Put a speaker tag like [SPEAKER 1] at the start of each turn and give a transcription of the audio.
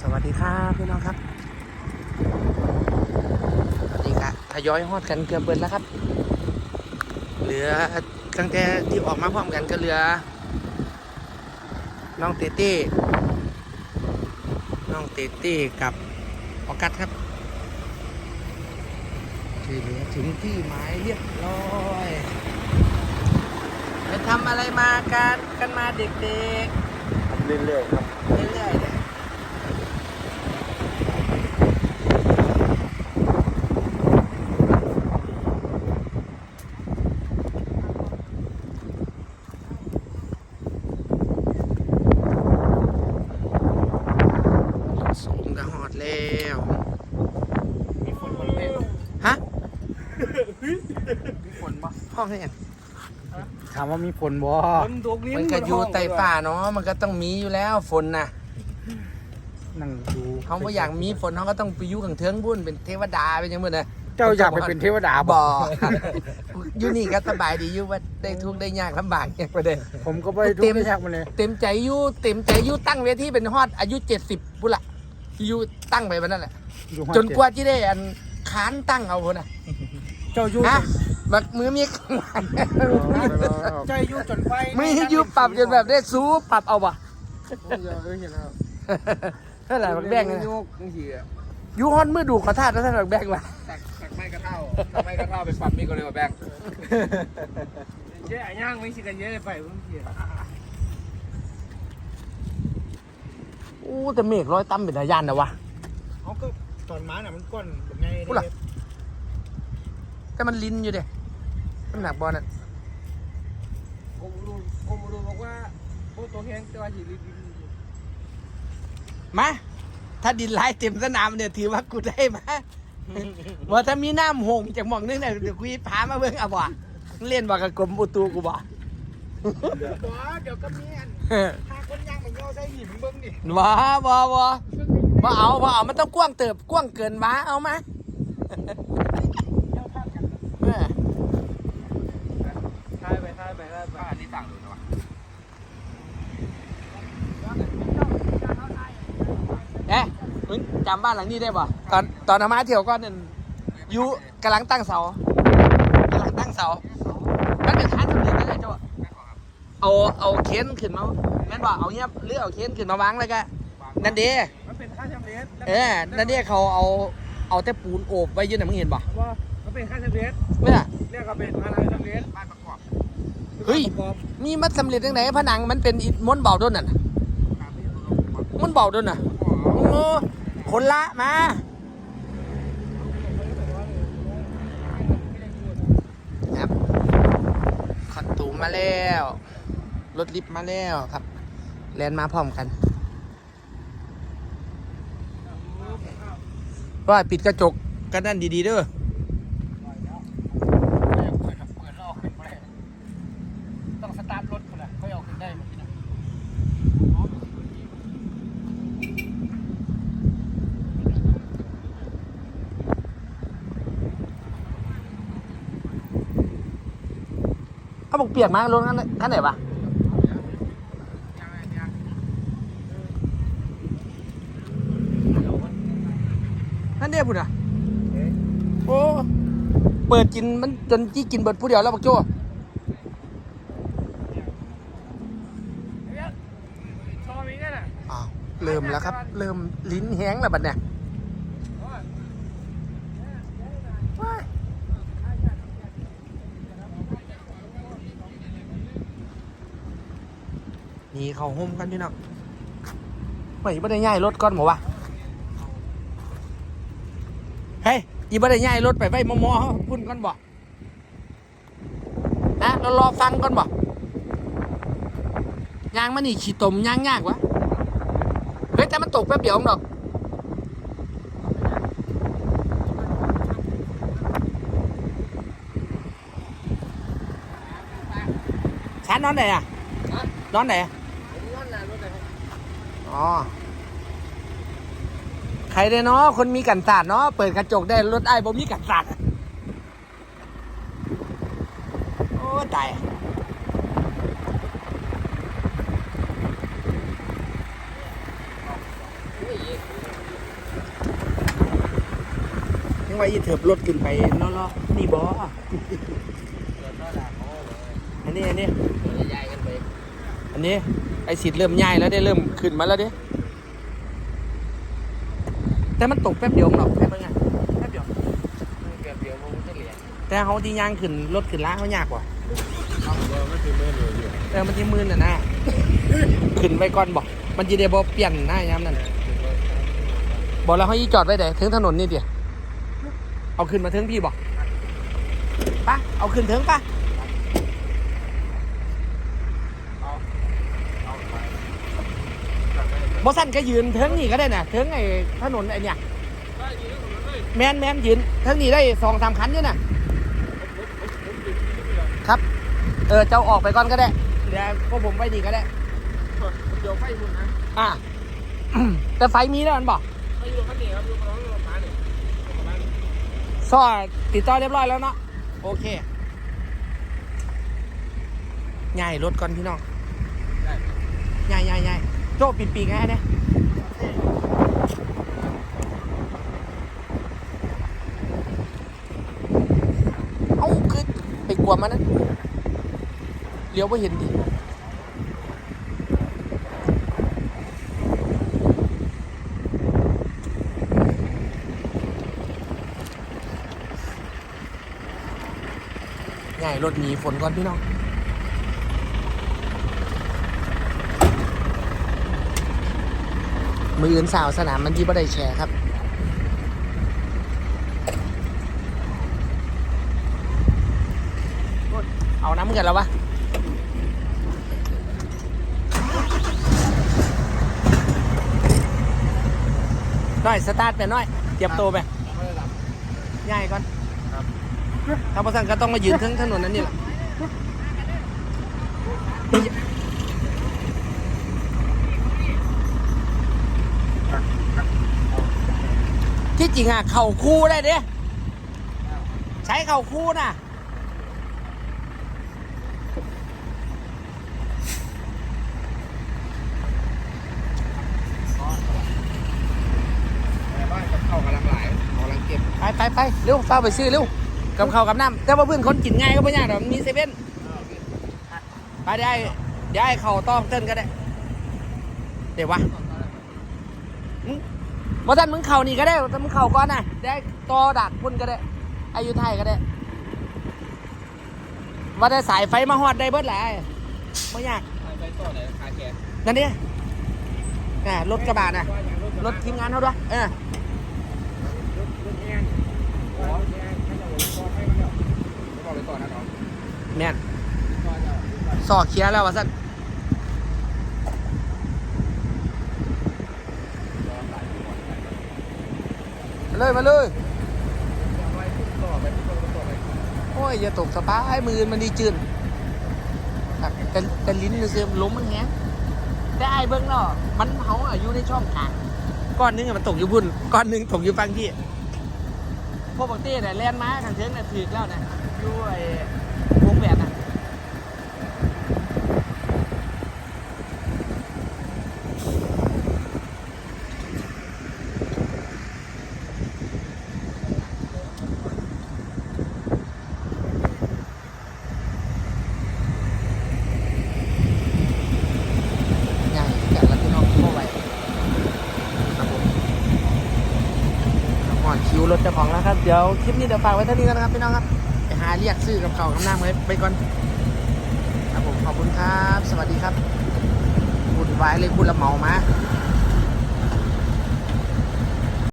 [SPEAKER 1] สวัสดีครับพี่น้องครับ สวัสดีครับทยอยฮอดกันเกือบเบิดแล้วครับ เหลือตั้งแต่ที่ออกมาพร้อมกันก็เหลือ น้องเตเต้น้องเตเต้กับออกัสครับที่เหลือถึงที่หมายเรียบร้อยไปทำอะไรมากันกันมาเด็ก
[SPEAKER 2] เรื่อยๆครับ
[SPEAKER 1] ๆเรื่อยๆเนี่ยสูงกระหอดแล้ว
[SPEAKER 2] มีฝนบริเวณ
[SPEAKER 1] ฮะ
[SPEAKER 2] มีฝนปะ
[SPEAKER 1] ห้องนี่ยัง
[SPEAKER 2] ถามว่ามีฝนบ่
[SPEAKER 3] ฝนตกลิ้น
[SPEAKER 1] มันก็อยู่ใต้ฟ้าเนาะมันก็ต้องมีอยู่แล้วฝนน่ะ
[SPEAKER 2] นั่งดู
[SPEAKER 1] เขาบ่อยากมีฝนเขาก็ต้องไปอยู่ข้างเทิงบุ่นเป็นเทวดาเป็นอยังไงนะ
[SPEAKER 2] เจ้าอยากไปเป็นเทวดา
[SPEAKER 1] บ่
[SPEAKER 2] บ่
[SPEAKER 1] อยู่นี่ก็สบายดีอยู่ว่าได้ทุกข์ได้ยากลำบากอย่างประเด็น
[SPEAKER 2] ผมก็ไม่ทุกข์ไม่ยากมาเลย
[SPEAKER 1] เต็มใจอยู่เต็มใจอยู่ตั้งเวทีเป็นฮอดอายุเจ็ดสิบบุละอยู่ตั้งไปมันนั่นแหละ
[SPEAKER 2] อยู่ห้อง
[SPEAKER 1] จนกว่าที่ได้อันค้านตั้งเอาพุ่นน่ะ
[SPEAKER 2] เจ้าอยู่
[SPEAKER 1] ฮะบักมือมีข้างหลัง
[SPEAKER 2] เจ้าอยู่จนไฟ
[SPEAKER 1] มืออยู่ปรับจนแบบได้สู้ปรับเอาบ่
[SPEAKER 2] เออเห็นแล้ว
[SPEAKER 1] เท่าไหร่บักแบงค์นะ
[SPEAKER 2] โยกจังซี่อะ
[SPEAKER 1] อยู่ฮอนมือดูขอทาดแล้วท่านบักแบงค์ว่ะ
[SPEAKER 2] ตักตักไม้กระเท่าตักไม้กระเท่าไปปรับมีก็เลยว่าแบง
[SPEAKER 3] เจ๊ไอ้ย่างไม่สิกันเยอะไปเพิ่งเสีย
[SPEAKER 1] อู้แต่เมฆร้อยตั้มเป็นทะยานนะวะ
[SPEAKER 2] เขาก็ตอนม้าน่ะมันก้อนเป็นไง
[SPEAKER 1] พูดล่ะ แต่มันลิ้นอยู่เด้มันหนักบอลน่ะ
[SPEAKER 3] กรมรูกรมรูบอกว่าโอ้ตัวแข็งแต่ว่าสิลิ้น
[SPEAKER 1] มาถ้าดินไหลายเต็มสนามเนี่ยถือว่ากูได้มาว่าถ้ามีน้ำหงจากหมองนึงเนี่ยเดี๋ยวกูพามาเบิ่งเอาบ่เล่นบ่กับกรมอุตูกูบ่
[SPEAKER 2] บ่เดี๋ยวก็มีอันพาคนย่างมันย่อใส่หิมเบิ่งดิ
[SPEAKER 1] บ่บ่บ่บ่เอาบ่เอามันต้องกว้างเติบกว้างเกินมาเอามา เออ
[SPEAKER 3] ทายไปทายไปทายไป
[SPEAKER 2] อันนี้ต่างเลยนะวะ
[SPEAKER 1] เอ๊ะมึงจำบ้านหลังนี้ได้ป่ะตอนตอนอามาเที่ยวก่อนนั่นอยู่กำลังตั้งเสากำลังตั้งเสามันเป็นท่านสำเร็จแล้วไงเจ้าเอาเอาเค้นขึ้นมาแม่นบ่เอาเงี้ยหรือเอาเค้นขึ้นมาวางแล้วก็นั่นเด้
[SPEAKER 3] มันเป็นค่าชำเร็จ
[SPEAKER 1] เออนั่นเด้เขาเอาเอาแต่ปูนโอบไว้อยืนน่ะมึงเห็นป่ะ
[SPEAKER 3] ว่ามันเป็นค่าชำเร็จ
[SPEAKER 1] เมื่อ
[SPEAKER 3] เรียกว่าเป็นพนังชำเร็จ
[SPEAKER 2] บ้านประกอบ
[SPEAKER 1] เฮ้ย
[SPEAKER 3] ประกอบ
[SPEAKER 1] มีมัดสำเร็จยังไงผนังมันเป็นอิฐม้วนเบาด้นน่ะม้วนเบาด้นน่ะโอ้คนละมาครับขอตูมมาแล้วรถลิฟต์มาแล้วครับแลนมาพร้อมกันว่าปิดกระจกกันนั่นดีๆเด้อ
[SPEAKER 3] ต้องสตาร์ทรถคนละค่อยออกขึ้นได้เมื่อกี้นะ
[SPEAKER 1] เปียกมากรถคันคันไหนวะนั่นเด้พุ่นอะโอ้เปิดกินมันจนจี้กินเบิดผู้เดียวแล้วบอกโจ้
[SPEAKER 3] ชอบมีกันอะ
[SPEAKER 1] อ้าวเริ่มแล้วครับ เริ่มลิ้นแห้งแล้วบัดเนี่ย นี่เขาห่มกันพี่น้องไม่บ่ได้ง่ายรถก่อนหมอวะเฮ้ยอีบ่ได้ง่ายรถไปไว้มอมอเขาพุ่นก่อนบ่นะเรารอฟังก่อนบ่ยางมันนี่ขี่ตมยางยากวะเฮ้ยแต่มันตกแป๊บเดียวเองดอกชั้นนอนไหนอะนอนไหนอะ อ๋อ ใครได้เนาะคนมีกันศาสตร์เนาะเปิดกระจกได้รถไอ้บ่มีกันศาสตร์โอ้ตายยังไงเถิบรถขึ้นไปล้อๆนี่บออันนี้อันนี้
[SPEAKER 3] ย้ายกันไป
[SPEAKER 1] อันนี้ไอสิทธิ์เริ่มย่ายแล้วได้เริ่มขึ้นมาแล้วเด้แต่มันตกแป๊บเดียวหรอกแป๊บเดียวแป๊บเดียว
[SPEAKER 3] เกือบเดียวมันจะเหลีย
[SPEAKER 1] แต่เขาที่ย่างขึ้นรถขึ้นล้างเขายากกว่า
[SPEAKER 3] เอาเดียวมันคือมือเลยอยู่
[SPEAKER 1] แต่มันที่มือน่ะนะขึ้นไปก่อนบอกมันจะได้บอเปลี่ยนหน้ายามนั่นบอกแล้วเขายี่จอดไว้ไหนถึงถนนนี่เดียวเอาขึ้นมาถึงพี่บอกปะเอาขึ้นถึงปะ บอสันก็ยืนเทิงนี่ก็ได้น่ะเทิงไอ้ถนนไอ้เนี่ยแมนแมนยืนเทิงนี่ได้สองสามคันอยู่น่ะครับ เออเจ้าออกไปก่อนก็ได้เดี๋ยวพวกผมไปดีก็ได้
[SPEAKER 3] เดี๋ยวไฟมุนนะ
[SPEAKER 1] อะแต่ไฟมีแล้วมันบอก
[SPEAKER 3] ไม่อยู่ข้างนี้ครับอยู่ข้างรถมาเนี่ยประมาณ
[SPEAKER 1] ซอติดต่อเรียบร้อยแล้วเนาะโอเคง่ายรถก่อนพี่น้อง
[SPEAKER 3] ได้
[SPEAKER 1] ง่ายง่ายง่าย โจ้ปิดปีกให้เนี่ยเอ้าคือไปกลัวมันนะเลี้ยวไม่เห็นดิง่ายรถหนีฝนก่อนพี่น้อง มืออื่นสาวสนามมันที่บ่ได้แชร์ครับเอาน้ำกันแล้ววะน้อยสตาร์ทไปน้อยเตรียมตัวไป
[SPEAKER 3] ไม่ได้รับ
[SPEAKER 1] ง่ายก่อน
[SPEAKER 3] ครับ
[SPEAKER 1] ถ้าประสันก็ต้องมายืนทั้งถนนนั้นนี่แหละ ที่จริงอะ เข่าคู่ได้เด้ใช้เข่าคู่น่ะ
[SPEAKER 3] แต่บ้านกับเข้ากำลังหลายกำลังเก็บ
[SPEAKER 1] ไปไปไปเร็วฟ้าไปซื้อเร็วกับข้าวกับน้ำแต่ว่าเพื่อนคนกินง่ายก็ไม่ยากหรอกมีเซเว่นไปได้ได้เข่าต้องเต้นก็ได้ เดี๋ยววะมึง ว่าท่านมึงเข่านี่ก็ได้แต่มึงเข่าก่อนนะได้ต่อดักพุ่นก็ได้ อายุไทยก็ได้ ว่าได้สายไฟมาฮอดได้เบิดแหละไม่ยาก
[SPEAKER 3] ไปต่อไหนคาแคร์
[SPEAKER 1] นั่นดิน่ะรถกระบะน่ะรถทีมงานเขาด้วยเออ
[SPEAKER 3] รถรถแอนรถแอนไม่ต้องรอให้มันเดี๋ยวบอกเลยต่อนะน้อง
[SPEAKER 1] แม่น
[SPEAKER 3] ต่อเจ้า
[SPEAKER 1] สอกเคลียร์แล้ววะสั้น เลยมาเลย
[SPEAKER 3] ต่อไปต่อไปต่อไป
[SPEAKER 1] โอ้ย อย่าตกสปายมือมันดีจืนครับแต่แต่ลิ้นมันเสียมล้มมันแฮงแต่ไอ้เบิ้งเนาะมันเขาอายุในช่องกลางก้อนหนึงมันตกอยู่พุ่นก้อนหนึงตกอยู่ฟังที่พวกบักเต้เนี่ยแล่นม้าทางเทิงเนี่ยถือแล้วนะด้วยแหวนน่ะยังกันแล้วพี่น้องเข้าไปครับผมก่อนคิวร ถเจ้าของแล้วครับ เดี๋ยวคลิปนี้เดี๋ยวฝากไว้เท่านี้ก่อนนะครับพี่น้องครับ ไปหาเรียกซื้อกับเขาวกับน้ำไว้ไปก่อนครับผมขอบคุณครับ สวัสดีครับบุญไว้เลยบุญละเมามา